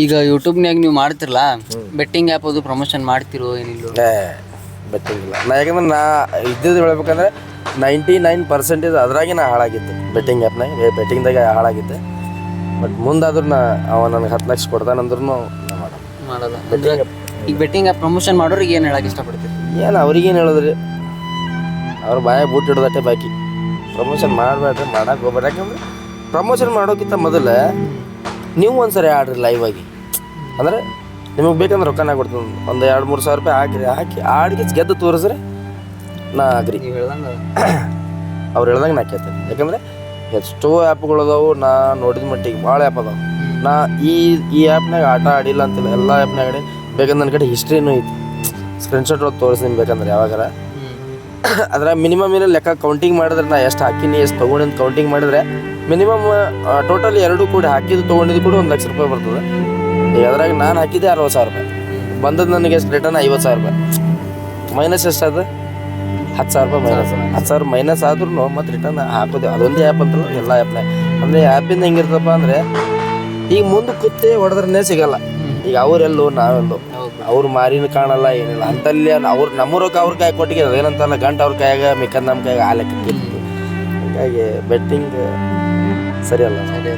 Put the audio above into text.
ಈಗ ಯೂಟ್ಯೂಬ್ನ್ಯಾಗ ನೀವು ಮಾಡ್ತಿರಲ್ಲ ಬೆಟ್ಟಿಂಗ್ ಆ್ಯಪ್ ಅದು ಪ್ರಮೋಷನ್ ಮಾಡ್ತಿರೋ ಏನಿಲ್ಲ? ಏ ಬೆಟ್ಟಿಂಗ್ ಇಲ್ಲ. ನಾ ಯಾಕಂದ್ರೆ ನಾ ಇದ್ದಿದ್ದು ಹೇಳ್ಬೇಕಂದ್ರೆ ನೈಂಟಿ ನೈನ್ ಪರ್ಸೆಂಟೇಜ್ ಅದ್ರಾಗೆ ನಾ ಹಾಳಾಗಿದ್ದೆ. ಬೆಟ್ಟಿಂಗ್ ಆ್ಯಪ್ನಾಗ ಬೆಟ್ಟಿಂಗ್ದಾಗ ಹಾಳಾಗಿದ್ದೆ. ಬಟ್ ಮುಂದಾದ್ರೂ ನಾ ಅವ ನನಗೆ ಹತ್ತು ಲಕ್ಷ ಕೊಡ್ತಾನಂದ್ರೂ ನಾ ಮಾಡೋದು ಮಾಡಲ್ಲ. ಅಂದ್ರೆ ಈಗ ಬೆಟ್ಟಿಂಗ್ ಆ್ಯಪ್ ಪ್ರಮೋಷನ್ ಮಾಡೋರಿಗೆ ಏನು ಹೇಳಕ್ಕೆ ಇಷ್ಟಪಡ್ತೀರಿ? ಏನು ಅವ್ರಿಗೇನು ಹೇಳಿದ್ರಿ? ಅವ್ರ ಬಾಯ ಬೂಟ್ ಹಿಡ್ದಟ್ಟೆ ಬಾಕಿ. ಪ್ರಮೋಷನ್ ಮಾಡಬೇಡ್ರಿ ಮಾಡಕ್ಕೆ ಹೋಗ್ಬೇಡ ಯಾಕಂದ್ರೆ ಪ್ರಮೋಷನ್ ಮಾಡೋಕ್ಕಿಂತ ಮೊದಲು ನೀವು ಒಂದ್ಸರಿ ಆಡ್ರಿ ಲೈವ್ ಆಗಿ. ಅಂದ್ರೆ ನಿಮಗೆ ಬೇಕಂದ್ರೆ ರೊಕ್ಕನ ಕೊಡ್ತೀನಿ. ಒಂದು ಎರಡು ಮೂರು ಸಾವಿರ ರೂಪಾಯಿ ಹಾಕಿರಿ. ಹಾಕಿ ಆಡಿಗೆ ಗೆದ್ದು ತೋರಿಸ್ರಿ ನಾ ಆಗ್ರಿ ಹೇಳ್ದಂಗೆ. ಅವ್ರು ಹೇಳ್ದಂಗೆ ನಾ ಕೇಳ್ತೇನೆ. ಯಾಕಂದ್ರೆ ಎಷ್ಟೋ ಆ್ಯಪ್ಗಳು ಅದಾವು ನಾ ನೋಡಿದ ಮಟ್ಟಿಗೆ ಭಾಳ ಆ್ಯಪ್ ಅದಾವೆ. ನಾ ಈ ಈ ಆ್ಯಪ್ನಾಗ ಆಟ ಆಡಿಲ್ಲ ಅಂತಿಲ್ಲ ಎಲ್ಲ ಆ್ಯಪ್ನಾಗ ಆಡಿ ಬೇಕಂದ್ರೆ ನನ್ನ ಕಡೆ ಹಿಸ್ಟ್ರಿನೂ ಐತಿ. ಸ್ಕ್ರೀನ್ಶಾಟ್ ತೋರಿಸ್ತೀನಿ ಬೇಕಂದ್ರೆ ಯಾವಾಗಾರ. ಅದ್ರ ಮಿನಿಮಮ್ ಏನೋ ಲೆಕ್ಕ ಕೌಂಟಿಂಗ್ ಮಾಡಿದ್ರೆ ನಾ ಎಷ್ಟು ಹಾಕಿನಿ, ಎಷ್ಟು ತೊಗೊಂಡು ಅಂತ ಕೌಂಟಿಂಗ್ ಮಾಡಿದ್ರೆ ಮಿನಿಮಮ್ ಟೋಟಲ್ ಎರಡು ಕೂಡ ಹಾಕಿದ್ದು ತೊಗೊಂಡಿದ್ದು ಕೂಡ ಒಂದು ಲಕ್ಷ ರೂಪಾಯಿ ಬರ್ತದೆ. ಈಗ ಅದ್ರಾಗ ನಾನು ಹಾಕಿದ್ದೆ ಅರವತ್ತು ಸಾವಿರ ರೂಪಾಯಿ. ಬಂದದ್ದು ನನಗೆ ಎಷ್ಟು ರಿಟರ್ನ್ ಐವತ್ತು ಸಾವಿರ ರೂಪಾಯಿ. ಮೈನಸ್ ಎಷ್ಟಾದ ಹತ್ತು ಸಾವಿರ ರೂಪಾಯಿ ಮೈನಸ್ ಹತ್ತು ಸಾವಿರ ಮೈನಸ್ ಆದ್ರೂ ಮತ್ತು ರಿಟರ್ನ್ ಹಾಕೋದು. ಅದೊಂದೇ ಆ್ಯಪ್ ಅಂತ ಎಲ್ಲ ಆ್ಯಪ್ನೇ ಅಂದರೆ ಆ್ಯಪಿಂದ ಹೆಂಗಿರ್ತಪ್ಪ ಅಂದರೆ, ಈಗ ಮುಂದೆ ಕುತ್ತಿ ಹೊಡೆದ್ರೇ ಸಿಗಲ್ಲ. ಈಗ ಅವರೆಲ್ಲೋ, ನಾವೆಲ್ಲೋ. ಅವ್ರ ಮಾರಿನ ಕಾಣಲ್ಲ, ಏನಿಲ್ಲ. ಅಂತಲ್ಲಿ ಅವ್ರು ನಮ್ಮ ರೊಕ್ಕ ಅವ್ರ ಕಾಯಿ ಕೊಟ್ಟಿಗೆ ಏನಂತಲ್ಲ, ಗಂಟು ಅವ್ರ ಕೈಯಾಗ, ಮಿಕ್ಕಂದ ನಮ್ಮ ಕೈಯಾಗ ಆ ಲೆಕ್ಕ ಹೀಗಾಗಿ ಬೆಟ್ಟಿಂಗ್ ಸರಿ ಅಲ್ಲ ಸರಿ